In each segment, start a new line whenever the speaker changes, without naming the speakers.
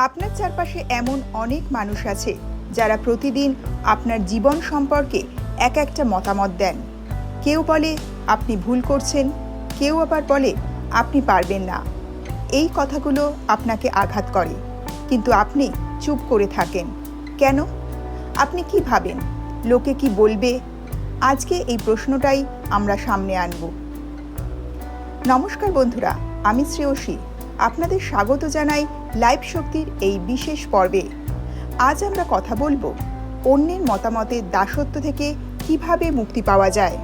আপনার চারপাশে এমন অনেক মানুষ আছে যারা প্রতিদিন আপনার জীবন সম্পর্কে এক একটা মতামত দেন। কেউ বলে, আপনি ভুল করছেন। কেউ আবার বলে, আপনি পারবেন না। এই কথাগুলো আপনাকে আঘাত করে। কিন্তু আপনি চুপ করে থাকেন। কেন? আপনি কি ভাবেন? লোকে কি বলবে? আজকে এই প্রশ্নটাই আমরা সামনে আনব। নমস্কার বন্ধুরা, আমি শ্রেয়সী। আপনাদের স্বাগত জানাই লাইভ শক্তির এই বিশেষ পর্বে। আজ আমরা কথা বলব অন্যের মতামতের দাসত্ব থেকে কীভাবে মুক্তি পাওয়া যায়।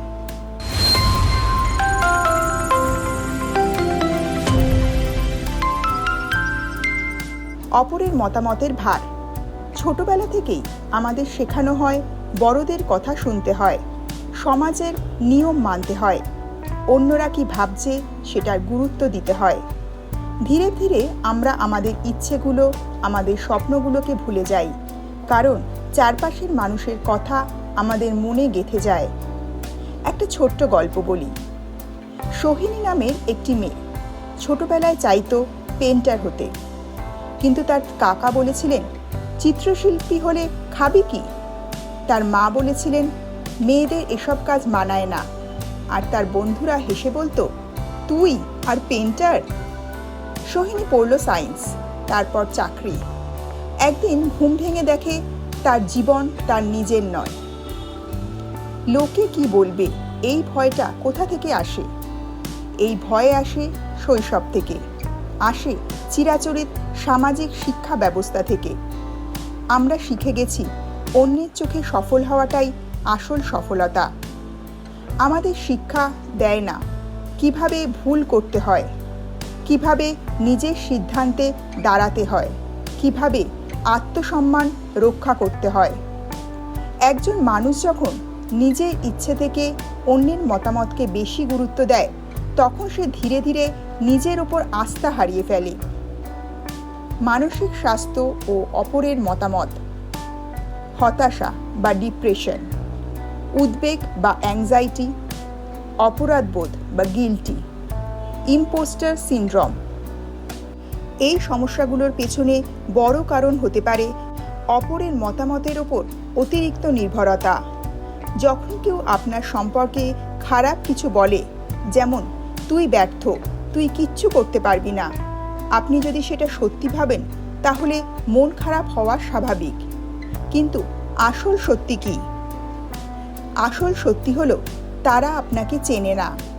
অপরের মতামতের ভার। ছোটবেলা থেকেই আমাদের শেখানো হয়, বড়দের কথা শুনতে হয়, সমাজের নিয়ম মানতে হয়। অন্যরা কি ভাবছে সেটার গুরুত্ব দিতে হয়। ধীরে ধীরে আমরা আমাদের ইচ্ছেগুলো, আমাদের স্বপ্নগুলোকে ভুলে যাই। কারণ চারপাশের মানুষের কথা আমাদের মনে গেঁথে যায়। একটা ছোট্ট গল্প বলি। সোহিনী নামের একটি মেয়ে ছোটবেলায় চাইতো পেন্টার হতে। কিন্তু তার কাকা বলেছিলেন, চিত্রশিল্পী হলে খাবি কি? তার মা বলেছিলেন, মেয়েদের এসব কাজ মানায় না। আর তার বন্ধুরা হেসে বলতো, তুই আর পেন্টার? সোহিনী পড়ল সায়েন্স, তারপর চাকরি। একদিন ঘুম ভেঙে দেখে তার জীবন তার নিজের নয়। লোকে কি বলবে, এই ভয়টা কোথা থেকে আসে? এই ভয় আসে শৈশব থেকে, আসে চিরাচরিত সামাজিক শিক্ষা ব্যবস্থা থেকে। আমরা শিখে গেছি, অন্যের চোখে সফল হওয়াটাই আসল সফলতা। আমাদের শিক্ষা দেয় না, কীভাবে ভুল করতে হয়? কীভাবে নিজের সিদ্ধান্তে দাঁড়াতে হয়? কীভাবে আত্মসম্মান রক্ষা করতে হয়? একজন মানুষ যখন নিজের ইচ্ছে থেকে অন্যের মতামতকে বেশি গুরুত্ব দেয়, তখন সে ধীরে ধীরে নিজের ওপর আস্থা হারিয়ে ফেলে। মানসিক স্বাস্থ্য ও অপরের মতামত, হতাশা বা ডিপ্রেশন, উদ্বেগ বা অ্যাংজাইটি অপরাধবোধ বা গিলটি ইম্পোস্টার সিনড্রম। এই সমস্যাগুলোর পেছনে বড় কারণ হতে পারে অপরের মতামতের ওপর অতিরিক্ত নির্ভরতা। যখন কেউ আপনার সম্পর্কে খারাপ কিছু বলে, যেমন, তুই ব্যর্থ, তুই কিচ্ছু করতে পারবি না। আপনি যদি সেটা সত্যি ভাবেন, তাহলে মন খারাপ হওয়া স্বাভাবিক। কিন্তু আসল সত্যি কি? আসল সত্যি হলো, তারা আপনাকে চেনে না।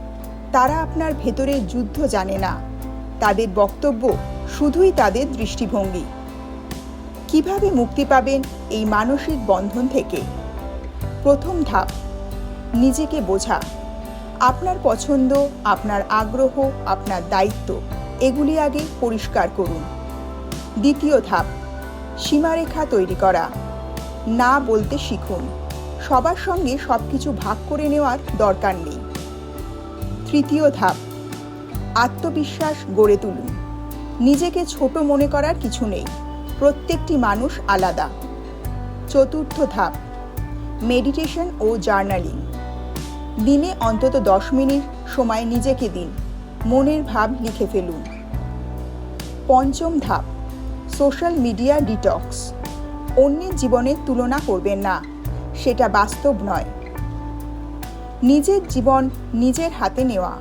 তারা আপনার ভেতরের যুদ্ধ জানে না। তাদের বক্তব্য শুধুই তাদের দৃষ্টিভঙ্গি। কীভাবে মুক্তি পাবেন এই মানসিক বন্ধন থেকে? প্রথম ধাপ, নিজেকে বোঝা। আপনার পছন্দ, আপনার আগ্রহ, আপনার দায়িত্ব, এগুলি আগে পরিষ্কার করুন। দ্বিতীয় ধাপ, সীমারেখা তৈরি করা। না বলতে শিখুন। সবার সঙ্গে সব কিছু ভাগ করে নেওয়ার দরকার নেই। তৃতীয় ধাপ, আত্মবিশ্বাস গড়ে তুলুন। নিজেকে ছোট মনে করার কিছু নেই, প্রত্যেকটি মানুষ আলাদা। চতুর্থ ধাপ, মেডিটেশন ও জার্নালিং। দিনে অন্তত দশ মিনিট সময় নিজেকে দিন, মনের ভাব লিখে ফেলুন। পঞ্চম ধাপ, সোশ্যাল মিডিয়া ডিটক্স। অন্যের জীবনের তুলনা করবেন না, সেটা বাস্তব নয়। নিজের জীবন নিজের হাতে নেওয়া।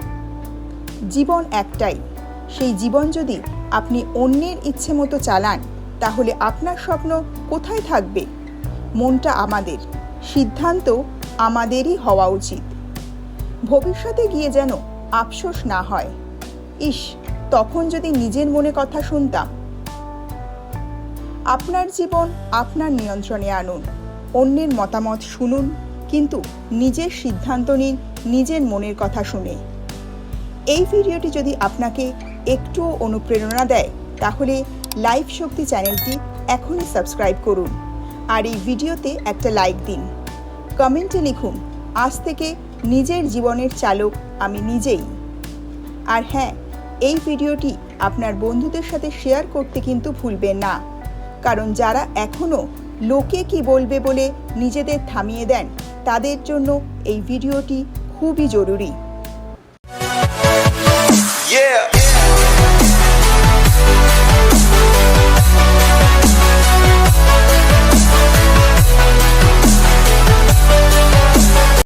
জীবন একটাই। সেই জীবন যদি আপনি অন্যের ইচ্ছে মতো চালান, তাহলে আপনার স্বপ্ন কোথায় থাকবে? মনটা আমাদের, সিদ্ধান্ত আমাদেরই হওয়া উচিত। ভবিষ্যতে গিয়ে যেন আফসোস না হয়। ইস, তখন যদি নিজের মনে কথা শুনতাম। আপনার জীবন আপনার নিয়ন্ত্রণে আনুন। অন্যের মতামত শুনুন। কিন্তু নিজের সিদ্ধান্ত নিন, নিজের মনের কথা শুনে। এই ভিডিওটি যদি আপনাকে একটুও অনুপ্রেরণা দেয়, তাহলে লাইভ শক্তি চ্যানেলটি এখনই সাবস্ক্রাইব করুন আর এই ভিডিওতে একটা লাইক দিন। কমেন্টে লিখুন, আজ থেকে নিজের জীবনের চালক আমি নিজেই। আর হ্যাঁ এই ভিডিওটি আপনার বন্ধুদের সাথে শেয়ার করতে কিন্তু ভুলবেন না। কারণ যারা এখনও লোকে কি বলবে বলে নিজেদের থামিয়ে দেন তাদের জন্য এই ভিডিওটি খুবই জরুরি
Yeah.